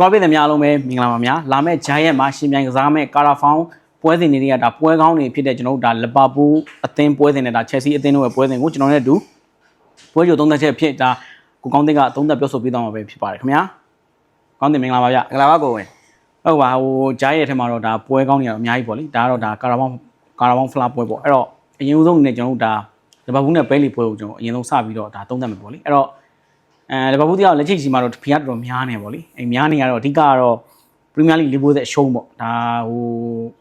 ကောပြည်သူများအားလုံးပဲမင်္ဂလာပါများလာမယ့်ဂျာရက်မှာရှင်ပြိုင်ကစားမယ့်ကာရာဖောင်းပွဲစဉ်တွေကဒါပွဲကောင်းတွေဖြစ်တဲ့ကျွန်တော်တို့ဒါလီဗာပူးအသင်းပွဲစဉ်နဲ့ဒါချက်စီအသင်းတို့ရဲ့ပွဲစဉ်ကိုကျွန်တော်နဲ့အတူပွဲကြိုသုံးသက်ချက်ဖြစ်ဒါကိုကောင်းတင်ကသုံးသက်ပြောဆိုပေးသွားမှာပဲဖြစ်ပါတယ်ခင်ဗျာကောင်းတင်မင်္ဂလာပါဗျမင်္ဂလာပါကိုဝင်ဟုတ်ပါဟိုဂျာရက်ထဲမှာတော့ဒါပွဲကောင်းတွေကတော့အများကြီးပေါ့လေဒါကတော့ဒါကာရာဖောင်းကာရာဖောင်းဖလားပွဲပေါ့အဲ့တော့အရင်ဆုံးအနေနဲ့ကျွန်တော်တို့ဒါလီဗာပူးနဲ့ပဲလီပွဲကိုကျွန်တော်အရင်ဆုံးစပြီးတော့ဒါသုံးသက်မယ်ပေါ့လေအဲ့တော့ အဲလီဗာပူးတရားလက်ချိတ်စီမှာတော့ဖီကတော်တော်များနေပေါ့လေအဲများနေရတော့အဓိကကတော့ပရီးမီယာလိလီဘိုးတဲ့အရှုံးပေါ့ဒါဟို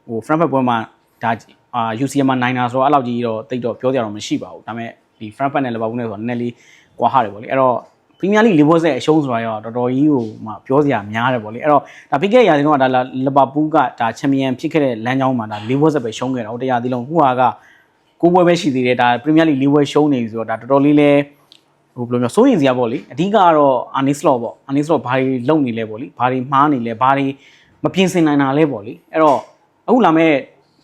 ဟိုဖရန့်ဖက်ပွဲမှာဒါအာ UCL မှာနိုင်တာဆိုတော့အဲ့လောက်ကြီးတော့တိတ်တော့ပြောကြတော့မရှိပါဘူးဒါပေမဲ့ဒီဖရန့်ဖက်နဲ့လီဗာပူးနဲ့ဆိုတော့နည်းနည်းလေးကွာဟတယ်ပေါ့လေအဲ့တော့ပရီးမီယာလိလီဘိုးရဲ့အရှုံးဆိုတာရောတော်တော်ကြီးဟိုမှပြောစရာများတယ်ပေါ့လေအဲ့တော့ဒါပြီးခဲ့တဲ့ရာသီတုန်းကဒါလီဗာပူးကဒါချန်ပီယံဖြစ်ခဲ့တဲ့လမ်းကြောင်းမှာဒါလီဘိုးဆက်ပဲရှုံးခဲ့တာဟိုတရားသီလုံးဟိုဟာကကိုပွဲပဲရှိသေးတယ်ဒါပရီးမီယာလိလီဘိုးရှုံးနေပြီဆိုတော့ဒါတော်တော်လေးလဲ ဟိုဘယ်လိုမျိုးစိုးရင်စရာပေါ့လေအဓိကကတော့အာနီစလော့ပေါ့အာနီစလော့ဘာတွေလုံနေလဲပေါ့လေဘာတွေမှားနေလဲဘာတွေမပြင်ဆင်နိုင်တာလဲပေါ့လေအဲ့တော့အခုလာမဲ့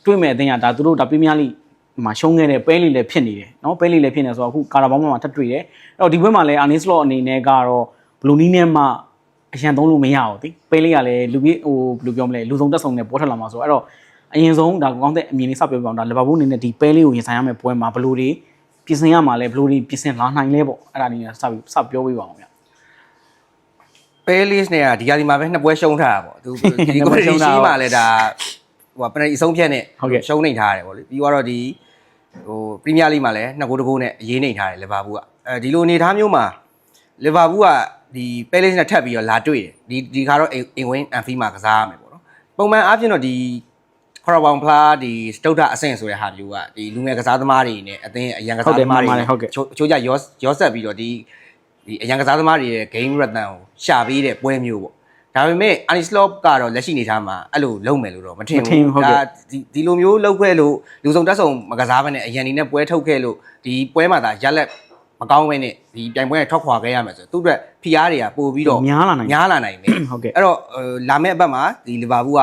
တွေ့မဲ့အသင်းကဒါသူတို့ဒါပြင်းများလိမှာရှုံးခဲ့တဲ့ပဲလီလည်းဖြစ်နေတယ်နော်ပဲလီလည်းဖြစ်နေဆိုတော့အခုကာရာဘောင်းမှာထပ်တွေ့တယ်အဲ့တော့ဒီဘက်မှာလည်းအာနီစလော့အနေနဲ့ကတော့ဘလူနီးနဲ့မှအရန်သုံးလို့မရဘူးတိပဲလီကလည်းလူကြီးဟိုဘယ်လိုပြောမလဲလူဆုံးတက်ဆုံးနဲ့ပေါ်ထွက်လာမှာဆိုတော့အဲ့တော့အရင်ဆုံးဒါကောင်းတဲ့အမြင်လေးစပြောပြအောင်ဒါလီဗာပူးအနေနဲ့ဒီပဲလီကိုရင်ဆိုင်ရမယ့်ပွဲမှာဘလူတွေ ပြင်ဆင်ရမှာလဲဘယ်လိုတွေပြင်ဆင်လာနိုင်လဲပေါ့အဲ့ဒါလေးနဲ့စပြီးစပြောပေးပါအောင်ဗျပဲလစ်နဲ့ကဒီကဒီမှာပဲနှစ်ပွဲရှုံးထားတာပေါ့သူဒီနှစ်ကွပွဲန်ရှုံးဒီထားရှိတာမှလည်းဒါဟိုပနအဆုံးဖြတ်နဲ့ဟုတ်ကဲ့ရှုံးနေထားတယ်ပေါ့လေပြီးတော့ဒီဟိုပရီးမီယာလိမှာလည်းနှစ်ဂိုးတစ်ဂိုးနဲ့အရေးနေထားတယ်လီဗာပူးကအဲဒီလိုအနေထားမျိုးမှာလီဗာပူးကဒီပဲလစ်နဲ့ထပ်ပြီးတော့လာတွေ့တယ်ဒီဒီခါတော့အင်ဝင်းအန်ဖီမှာကစားရမယ်ပေါ့နော်ပုံမှန်အားဖြင့်တော့ဒီ ခရဘောင်ဖလားဒီစတုတ်ထအဆင့်ဆိုတဲ့ဟာမျိုးကဒီလူငယ်ကစားသမားတွေနဲ့အသင်းအရန်ကစားသမားတွေနဲ့ချိုးချိုးကြရောရောဆက်ပြီးတော့ဒီဒီအရန်ကစားသမားတွေရဲ့ game rhythm ကိုရှာပေးတဲ့ပွဲမျိုးပေါ့ဒါပေမဲ့ Anislop ကတော့လက်ရှိနေထားမှာအဲ့လိုလုပ်မယ်လို့တော့မထင်မထင်ဘူးဟုတ်ကဲ့ဒီဒီလိုမျိုးလုပ်ခဲ့လို့လူစုံတက်ဆုံမကစားဘဲနဲ့အရန်နေနဲ့ပွဲထုတ်ခဲ့လို့ဒီပွဲမှာဒါရက်လက်မကောင်းဘဲနဲ့ဒီပြိုင်ပွဲနဲ့ထွက်ခွာခဲ့ရမယ်ဆိုတော့သူ့အတွက်ဖိအားတွေကပို့ပြီးတော့များလာနိုင်တယ်များလာနိုင်တယ်ဟုတ်ကဲ့အဲ့တော့ဟိုလာမယ့်အပတ်မှာဒီလီဗာပူးက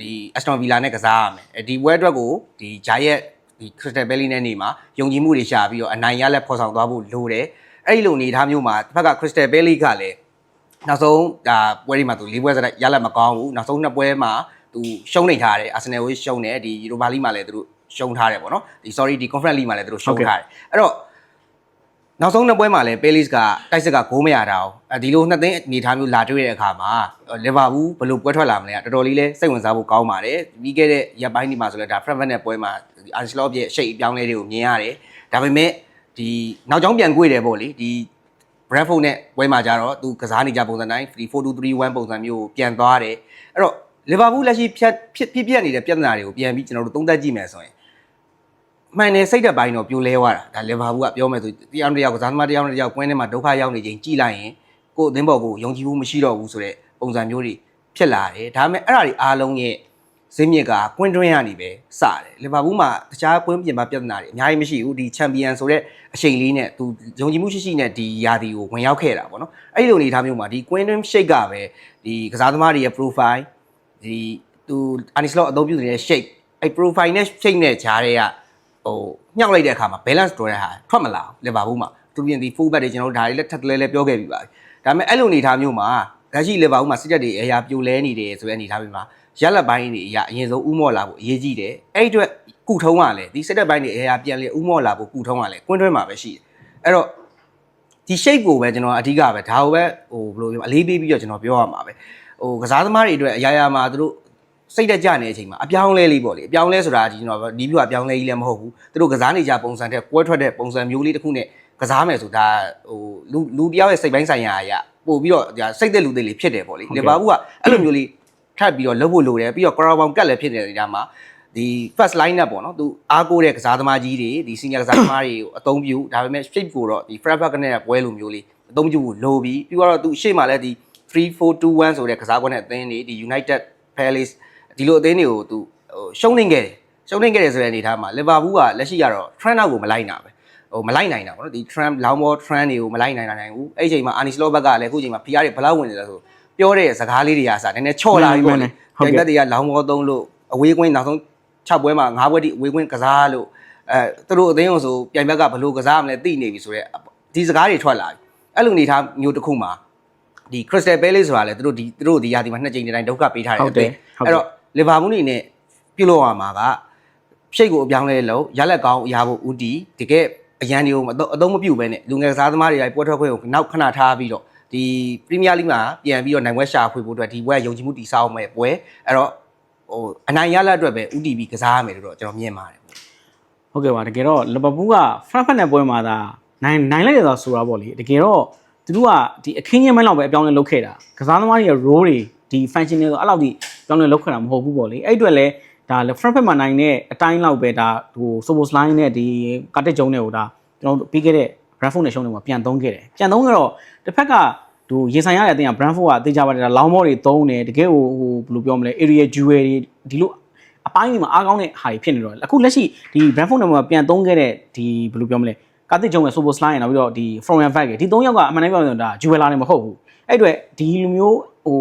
ဒီ Aston Villa နဲ့ကစားရမယ်အဲဒီပွဲအတွက်ကိုဒီ Giant ဒီ Crystal Palace နဲ့နေမှာယုံကြည်မှုတွေရှာပြီးတော့အနိုင်ရလက်ဖော်ဆောင်သွားဖို့လိုတယ်အဲ့ဒီလိုအနေအထားမျိုးမှာတစ်ဖက်က Crystal Palace ကလည်းနောက်ဆုံးဒါပွဲတွေမှာသူ၄ပွဲစတိုက်ရလက်မကောင်းဘူးနောက်ဆုံးနှစ်ပွဲမှာသူရှုံးနေထားတယ် Arsenal ကိုရှုံးတယ်ဒီ Europa League မှာလည်းသူတို့ရှုံးထားတယ်ပေါ့နော်ဒီ sorry ဒီ Conference League မှာလည်းသူတို့ရှုံးထားတယ်အဲ့တော့ နောက်ဆုံးနှစ်ပွဲမှာလည်းပဲလစ်ကတိုက်စစ်ကဂိုးမရတာအောင်အဲဒီလိုနှစ်သိန်းအနေထားမျိုးလာတွေ့တဲ့အခါမှာလီဗာပူးဘယ်လိုပွဲထွက်လာမလဲတော်တော်လေးလဲစိတ်ဝင်စားဖို့ကောင်းပါတယ်ပြီးခဲ့တဲ့ရက်ပိုင်းဒီမှာဆိုလဲဒါ Frankfurt နဲ့ပွဲမှာအာရှလော့ရဲ့အရှိတ်အပြောင်းလဲတွေကိုမြင်ရတယ်ဒါပေမဲ့ဒီနောက်ကျောင်းပြန်ကြွေတယ်ပေါ့လေဒီ Brentford နဲ့ပွဲမှာကြတော့သူကစားနေကြပုံစံတိုင်း4-2-3-1ပုံစံမျိုးကိုပြန်သွားတယ်အဲ့တော့လီဗာပူးလက်ရှိဖြတ်ဖြစ်ဖြစ်ပြက်နေတဲ့ပြဿနာတွေကိုပြန်ပြီးကျွန်တော်တို့သုံးသပ်ကြည့်မယ်ဆိုရင် မှန်တယ်စိတ်သက်ပိုင်းတော့ပြိုလဲသွားတာဒါလီဗာပူးကပြောမယ်ဆိုတရားတစ်ယောက်ကစားသမားတစ်ယောက်နဲ့တစ်ယောက်ကွင်းထဲမှာဒုက္ခရောက်နေချိန်ကြည်လိုက်ရင်ကိုယ့်အသင်းပေါ်ကိုယုံကြည်မှုမရှိတော့ဘူးဆိုတဲ့ပုံစံမျိုးတွေဖြစ်လာတယ်ဒါပေမဲ့အဲ့ဒါတွေအားလုံးရဲ့ဇင်းမြစ်ကကွင်းတွင်းရနေပဲစတယ်လီဗာပူးမှာတခြားကွင်းပြင်ပပြဿနာတွေအများကြီးမရှိဘူးဒီချန်ပီယံဆိုတဲ့အချိန်လေးနဲ့သူယုံကြည်မှုရှိရှိနဲ့ဒီယာတီကိုဝင်ရောက်ခဲ့တာပေါ့နော်အဲ့ဒီလိုအနေအထားမျိုးမှာဒီကွင်းတွင်းရှိတ်ကပဲဒီကစားသမားတွေရဲ့ profile ဒီသူအာနီစလော့အသုံးပြုနေတဲ့ shape အဲ့ profile နဲ့ shape နဲ့ဂျားတွေက ဟိုညှောက်လိုက်တဲ့အခါမှာ balance တော်တဲ့ဟာထွက်မလာဘူးလီဗာပူးမှာသူပြင်ဒီ full back တွေကျွန်တော်တို့ဒါတွေလည်းထပ်တလဲလဲပြောခဲ့ပြီးပါပြီဒါပေမဲ့အဲ့လိုအနေအထားမျိုးမှာလက်ရှိလီဗာပူးမှာစစ်တပ်တွေအရာပြိုလဲနေတယ်ဆိုတဲ့အနေအထားမျိုးမှာရက်လက်ပိုင်းတွေအရာအရင်ဆုံးဥမော့လာဖို့အရေးကြီးတယ်အဲ့ဒီအတွက်ကုထုံးကလည်းဒီစစ်တပ်ပိုင်းတွေအရာပြန်လေဥမော့လာဖို့ကုထုံးကလည်းကွင်းတွင်းမှာပဲရှိတယ်အဲ့တော့ဒီ shape ကိုပဲကျွန်တော်အဓိကပဲဒါကိုပဲဟိုဘယ်လိုပြောအလေးပေးပြီးတော့ကျွန်တော်ပြောရမှာပဲဟိုကစားသမားတွေအတွက်အရာရာမှာသူတို့ စိတ်တက်ကြနေတဲ့အချိန်မှာအပြောင်းလဲလေးပေါ့လေအပြောင်းလဲဆိုတာဒီကျွန်တော်ဒီပြူအပြောင်းလဲကြီးလည်းမဟုတ်ဘူးသူတို့ကစားနေကြပုံစံတဲ့ကွဲထွက်တဲ့ပုံစံမျိုးလေးတစ်ခုနဲ့ကစားမယ်ဆိုဒါဟိုလူလူတယောက်ရဲ့စိတ်ပိုင်းဆိုင်ရာအရာပို့ပြီးတော့ဒါစိတ်သက်လူသေးလေးဖြစ်တယ်ပေါ့လေလီဗာပူးကအဲ့လိုမျိုးလေးထပ်ပြီးတော့လုပ်ဖို့လိုတယ်ပြီးတော့ကရာဘောင်ကတ်လည်းဖြစ်နေတဲ့နေရာမှာဒီ first line up ပေါ့နော်သူအားကိုးတဲ့ကစားသမားကြီးတွေဒီ senior ကစားသမားတွေကိုအသုံးပြုဒါပေမဲ့ shape ကိုတော့ဒီ Frankfurt နဲ့ပွဲလိုမျိုးလေးအသုံးပြုဖို့လိုပြီးပြီးတော့သူရှေ့မှာလည်းဒီ3421ဆိုတဲ့ကစားကွက်နဲ့အသင်းတွေဒီ United Palace ဒီလိုအသင်းတွေကိုသူဟိုရှုံးနေခဲ့တယ်ရှုံးနေခဲ့တယ်ဆိုတဲ့အနေအထားမှာ Liverpool ကလက်ရှိကတော့ trend နောက်ကိုမလိုက်နိုင်ပဲဟိုမလိုက်နိုင်တာပေါ့နော်ဒီ trend လောင်းဘော trend တွေကိုမလိုက်နိုင်နိုင်ဘူးအဲ့ဒီအချိန်မှာ Arne Slot ဘက်ကလည်းအခုချိန်မှာ PR တွေဘယ်လောက်ဝင်နေလဲဆိုပြောတဲ့စကားလေးတွေအားစနည်းနည်းချော့လာပြီပေါ့လေဟုတ်ပြိုင်ကဲ့ဘက်တွေကလောင်းဘောသုံးလို့အဝေးကွင်းနောက်ဆုံး6ပွဲမှာ9ပွဲတိအဝေးကွင်းကစားလို့အဲသူတို့အသိအောင်ဆိုပြိုင်ဘက်ကဘယ်လိုကစားရမလဲသိနေပြီဆိုတော့ဒီစကားတွေထွက်လာပြီအဲ့လိုအနေထားမျိုးတစ်ခုမှာဒီ Crystal Palace ဆိုတာလေသူတို့ဒီသူတို့ဒီရာသီမှာနှစ်ကြိမ်တိုင်းဒုက္ခပေးထားတယ်ဟုတ်တယ်အအဲ့တော့ လီဗာပူးနေနဲ့ပြုတ်လို့ရမှာကရှိတ်ကိုအပြောင်းလဲလို့ရလက်ကောင်းရဖို့ဦးတီတကယ်အရန်ဒီကိုအသုံးအသုံးမပြုတ်ပဲနဲ့လူငယ်ကစားသမားတွေတိုင်းပွဲထွက်ခွင့်ကိုနောက်ခဏထားပြီးတော့ဒီပရီးမီးယားလိမှာပြန်ပြီးတော့နိုင်ပွဲရှာဖွေဖို့အတွက်ဒီပွဲကယုံကြည်မှုတည်ဆောက်မယ်ပွဲအဲ့တော့ဟိုအနိုင်ရလက်အတွက်ပဲဦးတီပြီးကစားရမယ်လို့တော့ကျွန်တော်မြင်ပါတယ်ဟုတ်ကဲ့ပါတကယ်တော့လီဗာပူးကဖရန့်ဖတ်နဲ့ပွဲမှာသာနိုင်နိုင်လိုက်ရတော့ဆိုတာပေါ့လေတကယ်တော့သူတို့ကဒီအခင်းချင်းမိုင်းလောက်ပဲအပြောင်းလဲလုပ်ခဲ့တာကစားသမားတွေရဲ့ role တွေ ဒီ function တွေဆိုအဲ့လောက်ဒီပြောင်းလဲလုပ်ခဲ့တာမဟုတ်ဘူးပေါ့လေအဲ့အတွက်လဲဒါ front foot မှာနိုင်တဲ့အတိုင်းလောက်ပဲဒါဟို Sobos line နဲ့ဒီ Kartik ဂျုံနဲ့ဟိုဒါကျွန်တော်ပြီးခဲ့တဲ့ Brentford နဲ့ရှုံးနေမှာပြန်သုံးခဲ့တယ်ပြန်သုံးကြတော့တစ်ဖက်ကဟိုရေဆိုင်ရတဲ့အတင်းက Brentford ကအသေးကြပါတယ်ဒါ long ball တွေသုံးတယ်တကယ်ဟိုဟိုဘယ်လိုပြောမလဲ area jewel တွေဒီလိုအပိုင်းတွေမှာအားကောင်းတဲ့ဟာတွေဖြစ်နေတော့အခုလက်ရှိဒီ Brentford နဲ့မှာပြန်သုံးခဲ့တဲ့ဒီဘယ်လိုပြောမလဲကာတစ်ဂျုံရဲ့ Sobos line နောက်ပြီးတော့ဒီ From and Back ဒီ၃ယောက်ကအမှန်တမ်းပြောရင်ဒါ jewel လာနေမဟုတ်ဘူးအဲ့အတွက်ဒီလူမျိုး ဟို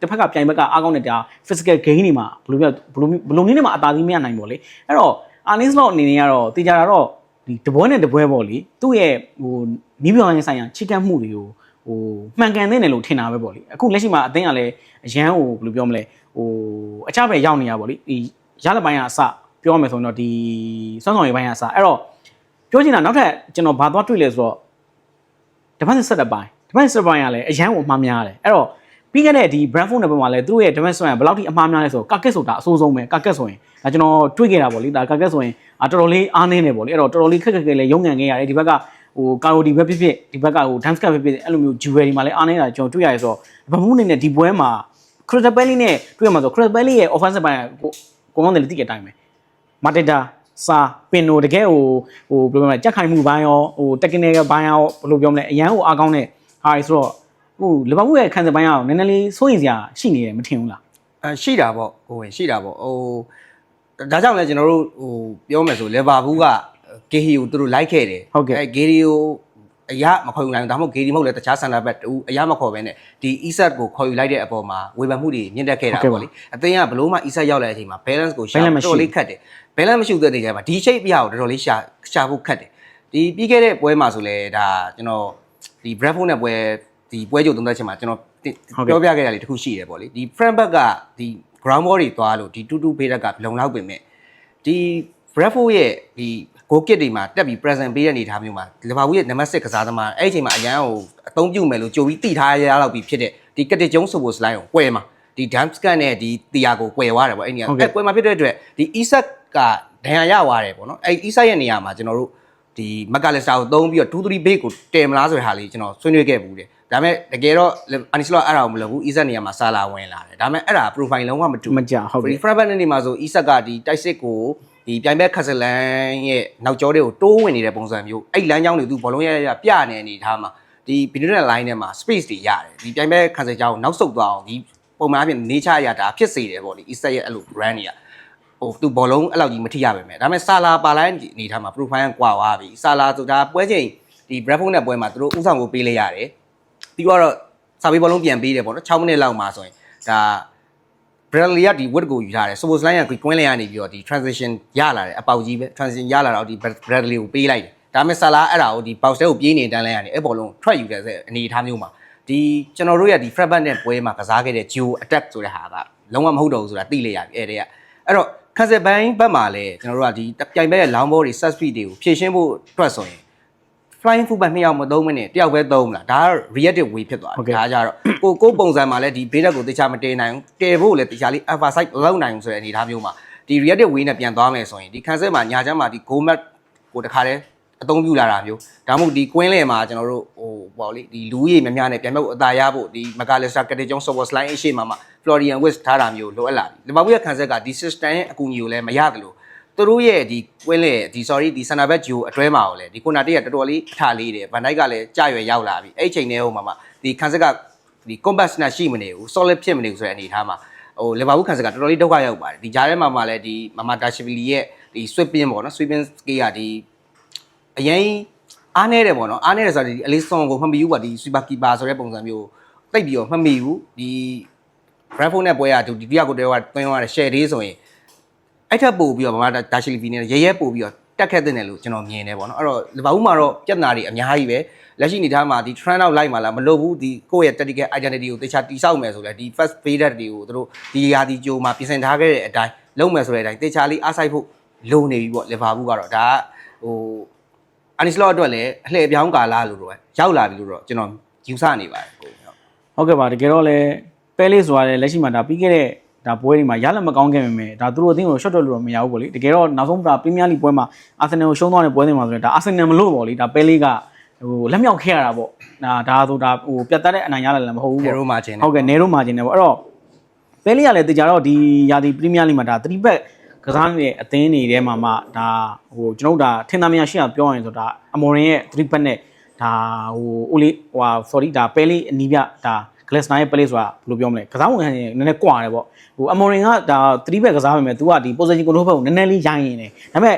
တစ်ဖက်ကပြိုင်ဘက်ကအားကောင်းတဲ့ဒါ physical gain တွေမှာဘယ်လိုပြောဘယ်လိုဘယ်လိုနည်းနဲ့မှအသာစီးမရနိုင်ပေါ့လေအဲ့တော့ Arnis Law အနေနဲ့ကတော့တေချာတာတော့ဒီတပွဲနဲ့တပွဲပေါ့လေသူ့ရဲ့ဟိုနီးပြောင်းရင်ဆိုင်ရာချိကတ်မှုတွေကိုဟိုမှန်ကန်တဲ့နယ်လို့ထင်တာပဲပေါ့လေအခုလက်ရှိမှာအသင်းကလည်းအရန်ဟိုဘယ်လိုပြောမလဲဟိုအချပဲရောက်နေရပေါ့လေဒီရလက်ပိုင်းကအစပြောရမယ်ဆိုရင်တော့ဒီစွမ်းဆောင်ရည်ပိုင်းကအစအဲ့တော့ပြောချင်တာနောက်ထပ်ကျွန်တော်ဘာသွားတွေ့လဲဆိုတော့ defense set တဲ့ပိုင်း defense set ပိုင်းကလည်းအရန်ကိုအမှားများတယ်အဲ့တော့ ပြီးခဲ့တဲ့ဒီ Brentford နဲ့ပုံမှာလည်းသူတို့ရဲ့ defense ဆိုရင်ဘယ်လောက်ထိအမှားများလဲဆိုတော့ Kakek ဆိုတာအဆိုးဆုံးပဲ Kakek ဆိုရင်ဒါကျွန်တော်တွေ့ခဲ့တာပေါ့လေဒါ Kakek ဆိုရင်အတော်တော်လေးအားနည်းနေပေါ့လေအဲ့တော့တော်တော်လေးခက်ခက်ခဲလေးရုံငန်ခဲ့ရတယ်ဒီဘက်ကဟိုကာရိုဒီပဲဖြစ်ဖြစ်ဒီဘက်ကဟို dance cut ပဲဖြစ်ဖြစ်အဲ့လိုမျိုး jewelry မှာလည်းအားနေတာကျွန်တော်တွေ့ရတယ်ဆိုတော့ဘမှုအနေနဲ့ဒီပွဲမှာ Crystal Palace နဲ့တွေ့ရမှာဆို Crystal Palace ရဲ့ offensive ပိုင်းကိုကိုကောင်းတယ်လည်းသိတဲ့အတိုင်းပဲမာတက်တာစာပင်နိုတကယ်ဟိုဟိုဘယ်လိုပြောမလဲကြက်ခိုင်မှုဘိုင်းရောဟို technical ဘိုင်းရောဘယ်လိုပြောမလဲအရန်ဟိုအားကောင်းတဲ့ဟာဆိုတော့ ဟိုလီဗာပူးရဲ့ခံစားပိုင်းရောနည်းနည်းလေးစိုးရင်စရာရှိနေတယ်မထင်ဘူးလားအဲရှိတာပေါ့ဟိုဝင်ရှိတာပေါ့ဟိုဒါကြောင့်လဲကျွန်တော်တို့ဟိုပြောမယ်ဆိုလီဗာပူးကဂေဟီကိုသူတို့လိုက်ခဲ့တယ်အဲဂေဟီကိုအရာမခေါ်ယူနိုင်ဘူးဒါမှမဟုတ်ဂေဟီမဟုတ်လဲတခြားဆန်တာဘက်တူအရာမခေါ်ဘဲနဲ့ဒီအီဆက်ကိုခေါ်ယူလိုက်တဲ့အပေါ်မှာဝေဖန်မှုတွေမြင့်တက်ခဲ့တာပေါ့လေအသင်းကဘလို့မှအီဆက်ရောက်လာတဲ့အချိန်မှာ balance ကိုရှာတော်လေးခတ်တယ် balance မရှိတဲ့နေရာမှာဒီ shape ပြကိုတော်တော်လေးရှာရှာဖို့ခတ်တယ်ဒီပြီးခဲ့တဲ့ပွဲမှာဆိုလဲဒါကျွန်တော်ဒီ Bradford နဲ့ပွဲ ဒီပွဲကြိုသုံးသက်ချက်မှာကျွန်တော်ပြောပြခဲ့တာလေးတစ်ခုရှိတယ်ပေါ့လေဒီ front back ကဒီ ground ball တွေသွားလို့ဒီ22 pay ကလုံလောက်ပင်မဲ့ဒီ Bradford ရဲ့ဒီ goal kick တွေမှာတက်ပြီး present ပေးတဲ့အနေအထားမျိုးမှာလီဗာပူးရဲ့နံပါတ်6ကစားသမားအဲ့ဒီအချိန်မှာအရန်ကိုအသုံးပြုမယ်လို့ကြိုပြီးတိထားရလောက်ပြီးဖြစ်တဲ့ဒီကတစ်ကျုံးဆိုဖို့ slide ကိုကွဲမှာဒီ dump scan နဲ့ဒီတီယာကိုကွဲသွားတယ်ပေါ့အဲ့ဒီကအဲ့ကွဲမှာဖြစ်တဲ့အတွက်ဒီ Isak ကဒဏ်ရာရသွားတယ်ပေါ့နော်အဲ့ Isak ရဲ့နေရာမှာကျွန်တော်တို့ဒီမက်ကလစ်စတာကိုသုံးပြီးတော့2-3 base ကိုတယ်မလားဆိုတဲ့ဟာလေးကျွန်တော်ဆွေးနွေးခဲ့ဘူးတယ် ဒါပေမဲ့တကယ်တော့အနီစလော့အဲ့ဒါကိုမလုပ်ဘူး Isak နေရာမှာဆာလာဝင်လာတယ်ဒါပေမဲ့အဲ့ဒါ profile လုံးဝမတူမကြဟုတ်ပြီဒီ front back နေမှာဆို Isak ကဒီတိုက်စစ်ကိုဒီပြိုင်ဘက်ခက်ဆလန်ရဲ့နောက်ကျောတွေကိုတိုးဝင်နေတဲ့ပုံစံမျိုးအဲ့လမ်းကြောင်းတွေသူဘောလုံးရရပြနေအနေထားမှာဒီ business line ထဲမှာ space တွေရတယ်ဒီပြိုင်ဘက်ခက်ဆယ်ကြောင်းနောက်ဆုတ်သွားအောင်ဒီပုံမှန်အပြင် nature ရတာဖြစ်စေတယ်ပေါ့လေ Isak ရဲ့အဲ့လို brand တွေကဟိုသူဘောလုံးအဲ့လောက်ကြီးမထိရပါပဲဒါပေမဲ့ဆာလာပါလိုင်းအနေထားမှာ profile ကွာသွားပြီဆာလာဆိုတာပွဲချိန်ဒီ Bradford နဲ့ပွဲမှာသူတို့ဥဆောင်ကိုပေးလိုက်ရတယ် ပြီးတော့စာပေဘောလုံးပြန်ပေးတယ်ပေါ့နော်6မိနစ်လောက်မှာဆိုရင်ဒါ Bradley ကဒီ word ကိုယူထားတယ် suppose line ကကွင်းလေးကနေပြီးတော့ဒီ transition ရလာတယ်အပေါက်ကြီးပဲ transition ရလာတော့ဒီ Bradley ကိုပေးလိုက်တယ်ဒါပေမဲ့ဆာလာအဲ့ဒါကိုဒီ box ထဲကိုပြေးနေတန်းလဲရတယ်အဲ့ဘောလုံး track ယူတယ်ဆိုအနေအထားမျိုးမှာဒီကျွန်တော်တို့ရဲ့ဒီ flat back နဲ့ပွဲမှာကစားခဲ့တဲ့ Geo attack ဆိုတဲ့ဟာကလုံးဝမဟုတ်တော့ဘူးဆိုတာသိလိုက်ရပြီအဲ့တဲ့ကအဲ့တော့ခက်စက်ဘိုင်းဘက်မှာလည်းကျွန်တော်တို့ကဒီပြိုင်ဘက်ရဲ့ long ball တွေ set speed တွေကိုဖြည့်ရှင်းဖို့အတွက်ဆိုရင် flying fullback နှစ်ယောက်မသုံးမနဲ့တယောက်ပဲသုံးမလားဒါက reactive way ဖြစ်သွားတယ်ဒါကြတော့ကိုကိုပုံစံမှာလည်းဒီ beta ကိုတခြားမတည်နိုင်ဘူးတည်ဖို့လည်းတခြားလေး alpha side လောက်နိုင်ဘူးဆိုတဲ့အနေအထားမျိုးမှာဒီ reactive way နဲ့ပြန်သွားမယ်ဆိုရင်ဒီခံစစ်မှာညာချမ်းမှာဒီ goal match ကိုတခါတည်းအသုံးပြုလာတာမျိုးဒါမှမဟုတ်ဒီကွင်းလေမှာကျွန်တော်တို့ဟိုပေါ့လေဒီလူကြီးများများနဲ့ပြန်မဲ့အသာရဖို့ဒီမကာလက်စတာကတေဂျုံဆော့ဘော့စလိုင်းအရှိမှာမှာ Florian Wirtz ထားတာမျိုးလိုအပ်လာပြီလီဗာပူးရဲ့ခံဆက်ကဒီ system ရဲ့အကူအညီကိုလည်းမရတယ်လို့ သူတို့ရဲ့ဒီကွင်းလေဒီ sorry ဒီ center back ဂျိုအတွဲမှာကိုလည်းဒီကိုနာတေးကတော်တော်လေးအထာလေးတယ်ဗန်ဒိုက်ကလည်းကြာရွယ်ရောက်လာပြီအဲ့ချိန်ထဲဟိုမှာမှာဒီခံဆက်ကဒီ compact နဲ့ရှိမနေဘူး solid ဖြစ်မနေဘူးဆိုတဲ့အနေအထားမှာဟိုလီဗာပူးခံဆက်ကတော်တော်လေးဒုက္ခရောက်ပါတယ်ဒီဂျားထဲမှာမှာလည်းဒီမမာတာရှီဗီလီရဲ့ဒီ sweeping ပေါ့နော် sweeping skill ကဒီအရင်အားနေတယ်ပေါ့နော်အားနေတယ်ဆိုတော့ဒီအလေးစွန်ကိုမှတ်မိဘူးပါဒီ super keeper ဆိုတဲ့ပုံစံမျိုးတိတ်ပြီးတော့မှတ်မိဘူးဒီ Bradford နဲ့ပွဲရဒုတိယကိုတည်းကတွင်းသွားတဲ့ share day ဆိုရင် အဲ့ထက်ပို့ပြီးတော့ဗမာဒါရှီလီဗီနဲ့ရဲရဲပို့ပြီးတော့တက်ခဲ့တဲ့တယ်လို့ကျွန်တော်မြင်တယ်ပေါ့နော်အဲ့တော့လီဗာပူးမှာတော့ပြဿနာတွေအများကြီးပဲလက်ရှိအနေထားမှာဒီ trend out လိုက်မှာလားမလုပ်ဘူးဒီကိုယ့်ရဲ့ tactical identity ကိုတေချာတိစောက်မယ်ဆိုလဲဒီ first faded တွေကိုသူတို့ဒီရာဒီဂျိုမှာပြင်ဆင်ထားခဲ့တဲ့အတိုင်းလုပ်မယ်ဆိုတဲ့အတိုင်းတေချာလေးအားဆိုင်ဖို့လုံနေပြီပေါ့လီဗာပူးကတော့ဒါကဟိုအနီစလော့အတွက်လည်းအလှည့်ပြောင်းကာလလို့တော့ရောက်လာပြီလို့တော့ကျွန်တော်ယူဆနေပါတယ်ကိုဟုတ်ဟုတ်ကဲ့ပါတကယ်တော့လည်းပဲလေးဆိုတာလည်းလက်ရှိမှာဒါပြီးခဲ့တဲ့ ဒါပွဲတွေမှာရလက်မကောင်းခဲ့ပေမဲ့ဒါသူတို့အသင်းကို short တော့လို့တော့မရဘူးပေါ့လေတကယ်တော့နောက်ဆုံးဒါပရီးမီးယားလိပွဲမှာအာဆင်နယ်ကိုရှုံးသွားတဲ့ပွဲတွေမှာဆိုရင်ဒါအာဆင်နယ်မလို့ပေါ့လေဒါပဲလေးကဟိုလက်မြောက်ခဲ့ရတာပေါ့ဒါဒါဆိုဒါဟိုပြတ်တက်တဲ့အနိုင်ရလာလည်းမဟုတ်ဘူးကဲပေါ့ရိုမာချင်းဟုတ်ကဲ့နေတော့မာဂျင်နေပေါ့အဲ့တော့ပဲလေးကလည်းတကြတော့ဒီယာဒီပရီးမီးယားလိမှာဒါ3ဘက်ကစားနေတဲ့အသင်းတွေထဲမှာမှဒါဟိုကျွန်တော်တို့ဒါထင်သာမြာရှိအောင်ပြောရင်ဆိုတော့ဒါအမော်ရင်ရဲ့3ဘက်နဲ့ဒါဟိုအိုလီဟို sorry ဒါပဲလေးအနီးပြဒါ glass 9ရဲ့ play ဆိုတာဘယ်လိုပြောမလဲကစားဝင်ခံရင်နည်းနည်းကွာတယ်ပေါ့ဟိုအမော်ရင်ကဒါ3ဘက်ကစားပေမဲ့ तू ကဒီ position control ဘက်ကိုနည်းနည်းလေးရိုင်းနေတယ်ဒါပေမဲ့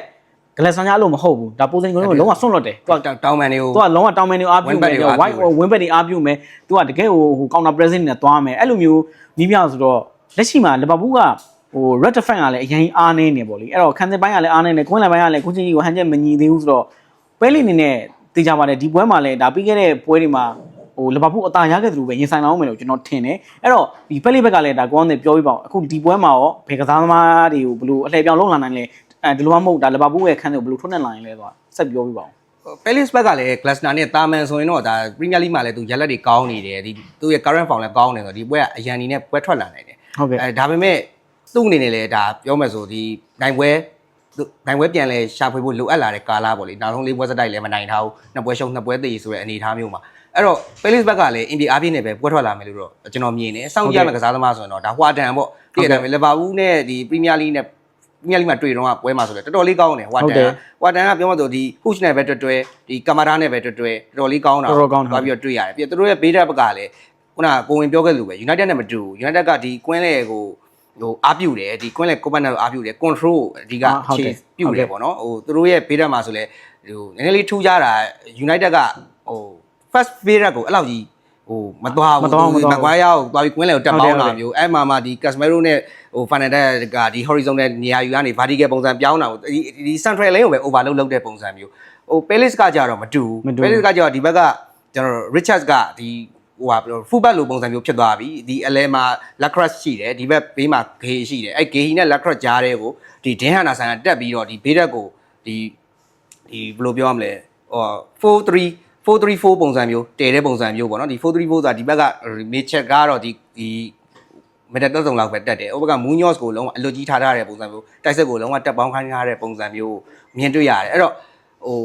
glass 9အဲ့လိုမဟုတ်ဘူးဒါ position control ကိုလုံးဝဆွန့်လွတ်တယ်သူကတောင်းပန်တွေကိုသူကလုံးဝတောင်းမန်တွေအားပြုမယ် Win back တွေအားပြုမယ် wide win back တွေအားပြုမယ်သူကတကယ်ဟိုဟို counter pressing နဲ့သွားမယ်အဲ့လိုမျိုးနီးပြဆိုတော့လက်ရှိမှာလီဗာပူးကဟို red defense ကလည်းအရင်အားနေနေပေါ့လေအဲ့တော့ခံစစ်ပိုင်းကလည်းအားနေနေကွင်းလယ်ပိုင်းကလည်းခုချင်းကြီးကိုဟန်ချက်မညီသေးဘူးဆိုတော့ပဲလီနေနဲ့တေချာပါတယ်ဒီပွဲမှာလည်းဒါပြီးခဲ့တဲ့ပွဲတွေမှာ ဟိုလီဗာပူးအသာရခဲ့သလိုပဲရင်ဆိုင်အောင်မယ်လို့ကျွန်တော်ထင်တယ်အဲ့တော့ဒီပဲလီဘက်ကလည်းဒါကောင်းတယ်ပြောပြပါအောင်အခုဒီပွဲမှာရောဘယ်ကစားသမားတွေကိုဘယ်လိုအလှည့်ပြောင်းလုပ်လာနိုင်လဲအဲဒီလိုမှမဟုတ်ဒါလီဗာပူးရဲ့ခန်းတွေကိုဘယ်လိုထွက်နေလာရင်လဲဆိုတာဆက်ပြောပြပါအောင်ပဲလစ်ဘက်ကလည်း Glasner နဲ့တာမန်ဆိုရင်တော့ဒါ Premier League မှာလည်းသူရက်လက်တွေကောင်းနေတယ်ဒီသူ့ရဲ့ current form လည်းကောင်းနေဆိုတော့ဒီပွဲကအရန်ဒီနဲ့ပွဲထွက်လာနိုင်တယ်ဟုတ်ကဲ့အဲဒါပေမဲ့သူ့အနေနဲ့လည်းဒါပြောမယ်ဆိုဒီနိုင်ပွဲသူနိုင်ပွဲပြန်လဲရှာဖွေဖို့လိုအပ်လာတဲ့ကာလပေါ့လေနောက်ဆုံးလေးပွဲစတိုက်လည်းမနိုင်ထားဘူးနှစ်ပွဲရှုံးနှစ်ပွဲသေဆိုတဲ့အနေအထားမျိုးမှာ အဲ့တော့ Palace ဘက်ကလည်း India အပြည့်နဲ့ပဲပွဲထွက်လာမယ်လို့တော့ကျွန်တော်မြင်တယ်စောင့်ကြည့်ရမယ့်ကစားသမားဆိုရင်တော့ဒါဟွာတန်ပေါ့တကယ်တယ်လီဗာပူးနဲ့ဒီ Premier League နဲ့ Premier League မှာတွေ့တော့ပွဲမှာဆိုလဲတော်တော်လေးကောင်းတယ်ဟွာတဟုတ်တယ်န်ဟွာတန်ကပြောမှဆိုဒီ Hush နဲ့ပဲတွေ့တွေ့ဒီကမာရာနဲ့ပဲတွေ့တွေ့တော်တော်လေးကောင်းတာတော်တော်ကောင်းတာသွားပြီးတော့တွေ့ရတယ်ပြီးတော့သူတို့ရဲ့ဘေးတက်ဘက်ကလည်းခုနကကိုဝင်ပြောခဲ့လို့ပဲ United နဲ့မတူဘူး United ကဒီကွင်းလေကိုဟိုအားပြုတယ်ဒီကွင်းလေကိုပတ်နဲ့အားပြုတယ် control အဓိကအာဟုတ်ခြေတယ်ပြုတ်တယ်ပေါ့နော်ဟိုသူတို့ရဲ့ဘေးတက်မှာဆိုလဲဟိုနည်းနည်းလေးထူးခြားတာ United ကဟို first ဘေးတက်ကိုအဲ့လောက်ကြီးဟိုမသွားဘူးမသွားဘူးမသွားဘူးကွာရောက်သွားပြီးကွင်းလေကိုတက်ပေါင်းဟုတ်လာတယ်မျိုးအဲ့မှာမှဒီ Casemiro နဲ့ဟို Fernandes ကဒီ horizon နဲ့နေရာယူကနေ vertical ပုံစံပြောင်းတာကိုဒီဒီ central lane ကိုပဲ overload လုပ်တဲ့ပုံစံမျိုးဟို Palace ကကြတော့မတူမတူဘူး Palace ကကြတော့ဒီဘက်ကကျွန်တော် Richards ကဒီဟိုဟာပြော fullback လိုပုံစံမျိုးဖြစ်သွားပြီဒီအလဲမှာ Lacrosse ရှိတယ်ဒီဘက်ဘေးမှာ Gay ရှိတယ်အဲ့ Gay နဲ့ Lacrosse ကြားတဲ့ကိုဒီ Dean Henderson ကတက်ပြီးတော့ဒီဘေးတက်ကိုဒီဒီဘယ်လိုပြောရမလဲဟို4 3 434ပုံစံမျိုးတည်တဲ့ပုံစံမျိုးပေါ့နော်ဒီ434ဆိုတာဒီဘက်က Mitchell ကတော့ဒီဒီမတက်တက်စုံလောက်ပဲတက်တယ်။ဥပက Munoz ကိုလုံးဝအလွတ်ကြီးထားထားတဲ့ပုံစံမျိုးတိုက်စစ်ကိုလုံးဝတက်ပေါင်းခိုင်းထားတဲ့ပုံစံမျိုးမြင်တွေ့ရတယ်။အဲ့တော့ဟို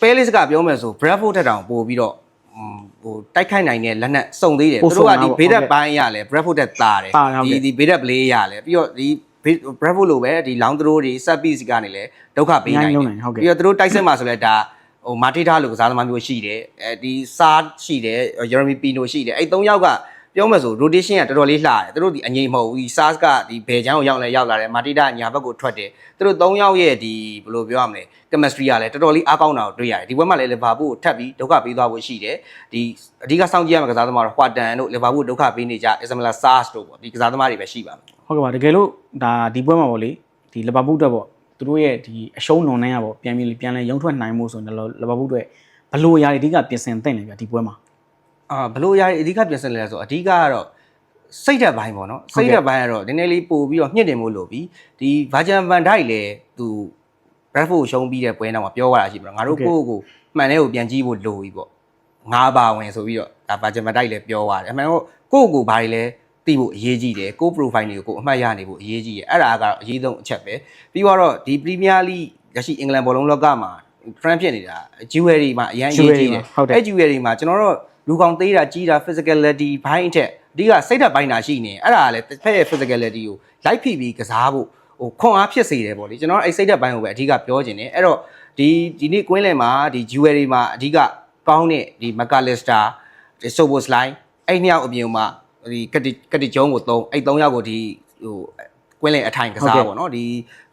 Palace ကပြောမယ်ဆို Bradford တက်တောင်ပို့ပြီးတော့ဟိုတိုက်ခိုက်နိုင်တဲ့လက်နက်စုံသေးတယ်ပိုသူတို့ကစုံတာဒီပေါ့ဘေးတက်ဟုတ်ကဲ့ပိုင်းရလဲ Bradford တက်တာတယ်တာတယ်ဟုတ်ဒီကဲ့ဒီဘေးတက် play ရလဲပြီးတော့ဒီ Bradford လိုပဲဒီ long throw တွေ set piece ကနေလဲဒုက္ခပေးနိုင်အများကြီးလုပ်တယ်နိုင်ဟုတ်ကဲ့ပြီးတော့သူတို့တိုက်စစ်မှာဆိုလဲဒါ ဟိုမာတီတာလိုကစားသမားမျိုးရှိတယ်အဲဒီစာရှိတယ်ဂျယ်ရမီပီနိုရှိတယ်အဲ့၃ယောက်ကပြောမယ်ဆို rotation ကတော်တော်လေးလှတယ်သူတို့ဒီအငိမ့်မဟုတ်ဘူးဒီ SARS ကဒီဘယ်ချမ်းကိုရောက်လဲရောက်လာတယ်မာတီတာညာဘက်ကိုထွက်တယ်သူတို့၃ယောက်ရဲ့ဒီဘယ်လိုပြောရမလဲ chemistry ကလည်းတော်တော်လေးအားကောင်းတာကိုတွေ့ရတယ်ဒီဘက်မှာလည်းလီဗာပူးကိုထပ်ပြီးဒုက္ခပေးသွားဖို့ရှိတယ်ဒီအဓိကစောင့်ကြည့်ရမယ့်ကစားသမားတော့ဟွာတန်တို့လီဗာပူးဒုက္ခပေးနေကြ Ismaila SARS တို့ပေါ့ဒီကစားသမားတွေပဲရှိပါမယ်ဟုတ်ကဲ့ပါတကယ်လို့ဒါဒီပွဲမှာပေါ့လေဒီလီဗာပူးအတွက်ပေါ့ သူတို့ရဲ့ဒီအရှုံးလွန်နိုင်ရပေါ့ပြန်ပြီးပြန်လဲရုံထွက်နိုင်မှုဆိုရင်တော့လီဗာပူးအတွက်ဘလို့အရာတွေအဓိကပြင်ဆင်သင့်တယ်ဗျဒီပွဲမှာအာဘလို့ရအဓိကပြင်ဆင်လဲဆိုအဓိကကတော့စိတ်ဓာတ်ပိုင်းပေါ့နော်ဟုတ်စိကဲ့တ်ဓာတ်ပိုင်းကတော့နည်းနည်းလေးပို့ပြီးတော့မြင့်တင်မှုလို့ပြီးဒီ Virgin van Dijk လည်းသူ Bradford ကိုရှုံးပြီးတဲ့ပွဲနောက်မှာပြောရတာရှိပြီတော့ငါတို့ဟုတ်ကိုကဲ့ယ့်ကိုမှန်တဲ့ကိုပြန်ကြည့်ဖို့လိုပြီပေါ့ငါပါဝင်ဆိုပြီးတော့ဒါ Virgin van Dijk လည်းပြောသွားတယ်အမှန်တော့ကိုယ့်ကိုယ်ဘာတွေလဲ သိဖို့အရေးကြီးတယ်ကိုယ့် profile တွေကိုကိုယ်အမှတ်ရနေဖို့အရေးကြီးတယ်အဲ့ဒါကတော့အရေးဆုံးအချက်ပဲပြီးတော့ဒီ Premier League ရရှိအင်္ဂလန်ဘောလုံးလောကမှာ trend ဖြစ်နေတာ jewelry မှာအရင်အရေးကြီးတယ်ဟုတ်တယ်အဲ့ jewelry မှာကျွန်တော်တို့လူကောင်သေးတာကြီးတာ physicality ဘိုင်းအထက်အဓိကစိတ်ဓာတ်ပိုင်းတာရှိနေအဲ့ဒါကလည်းတစ်ဖက်ရဲ့ physicality ကိုလိုက်ဖိပြီးကစားဖို့ဟိုခွန်အားဖြစ်စေတယ်ပေါ့လေကျွန်တော်အဲ့စိတ်ဓာတ်ပိုင်းကိုပဲအဓိကပြောချင်တယ်အဲ့တော့ဒီဒီနေ့ကွင်းလယ်မှာဒီ jewelry မှာအဓိကကောင်းတဲ့ဒီ McAllister ဒီ Soboslai အဲ့နှစ်ယောက်အပြင်မှာ ဒီကတိကတိကျုံးကိုသုံးအဲ့သုံးယောက်ကိုဒီဟိုကွင်းလယ်အထိုင်ကစားပေါ့နော်ဒီ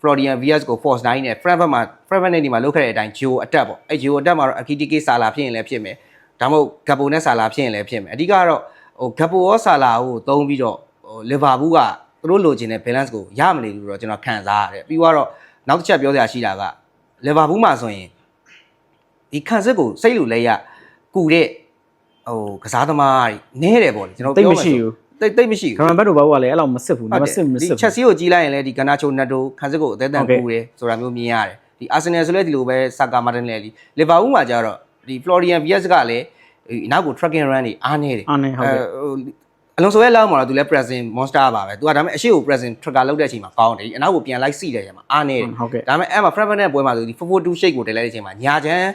Florian Vias ကို Force 9နဲ့ Frankfurt မှာ Frankfurt နဲ့ဒီမှာလုတ်ခဲ့တဲ့အတိုင်း Geo attack ပေါ့အဲ့ Geo attack မှာတော့ Akitike Sala ဖြစ်ရင်လည်းဖြစ်မယ်ဒါမှမဟုတ် Gabo နဲ့ Sala ဖြစ်ရင်လည်းဖြစ်မယ်အဓိကတော့ဟို Gabo ရော Sala ကိုသုံးပြီးတော့ဟို Liverpool ကသူတို့လိုချင်တဲ့ balance ကိုရမနေဘူးလို့တော့ကျွန်တော်ခံစားရတယ်ပြီးတော့နောက်တစ်ချက်ပြောစရာရှိတာကလီဗာပူးမှာဆိုရင်ဒီခန်းစစ်ကိုစိတ်လူလဲရကူတဲ့ ဟိုကစားသမားတွေနဲတယ်ပေါ့လေကျွန်တော်တိတ်ပြောမရှိဘူးတိတ်တိတ်မရှိဂဘူးရန်ဘတ်တို့ဘာလို့ကလည်းအဲ့လောက်မစစ်ဘူးမစစ်မဒီစစ်ချက်စီကိုကြီးလိုက်ရင်လည်းဒီဂနာချိုနက်တိုခန်းစစ်ကိုအသက်တန်ဟုတ်ကဲ့ကူတယ်ဆိုတာမျိုးမြင်ရတယ်ဒီအာဆင်နယ်ဆိုလည်းဒီလိုပဲဆာကာမာတင်လည်းလီလီဗာပူးမှာကျတော့ဒီဖလော်ရီယန် VS ကလည်းဒီနောက်ကို tracking run တွေအားနေတယ်အားနေဟုတ်ကဲ့ဟိုအလုံးဆိုရဲ့လောက်မှာတော့သူလည်း present monster ပါပဲသူကဒါပေမဲ့အရှိကို present trigger လောက်တဲ့အချိန်မှာကောင်းတယ်ဒီအနောက်ကိုပြန်လိုက်စီးတယ်ချိန်မှာအားနေတယ်ဟုတ်ကဲ့ဒါပေမဲ့အဲ့မှာ front နဲ့ပွဲမှာဆိုဒီ442 shake ကိုတည်လိုက်တဲ့အချိန်မှာညာချမ်း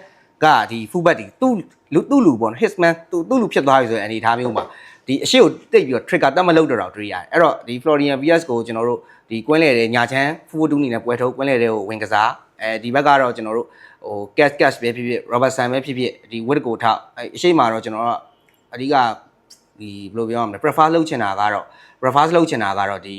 ကဒီ full back ဒီသူ့လူသူ့လူပေါ့နော် hitman သူ့သူ့လူဖြစ်သွားပြီဆိုရင်အနေထားမျိုးမှာဒီအရှိကိုတိတ်ပြီးတော့ trigger တက်မလုပ်တော့တော့တွေ့ရတယ်အဲ့တော့ဒီ Florian VS ကိုကျွန်တော်တို့ဒီကွင်းလေတဲ့ညာချမ်း 442အနေနဲ့ပွဲထုတ်ကွင်းလေတဲ့ကိုဝင်ကစားအဲဒီဘက်ကတော့ကျွန်တော်တို့ဟို cash cash ပဲဖြစ်ဖြစ် Robertson ပဲဖြစ်ဖြစ်ဒီ wit ကိုထောက်အဲအရှိမှာတော့ကျွန်တော်တို့အဓိကဒီဘယ်လိုပြောရမလဲ prefer လုပ်ချင်တာကတော့ prefer လုပ်ချင်တာကတော့ဒီ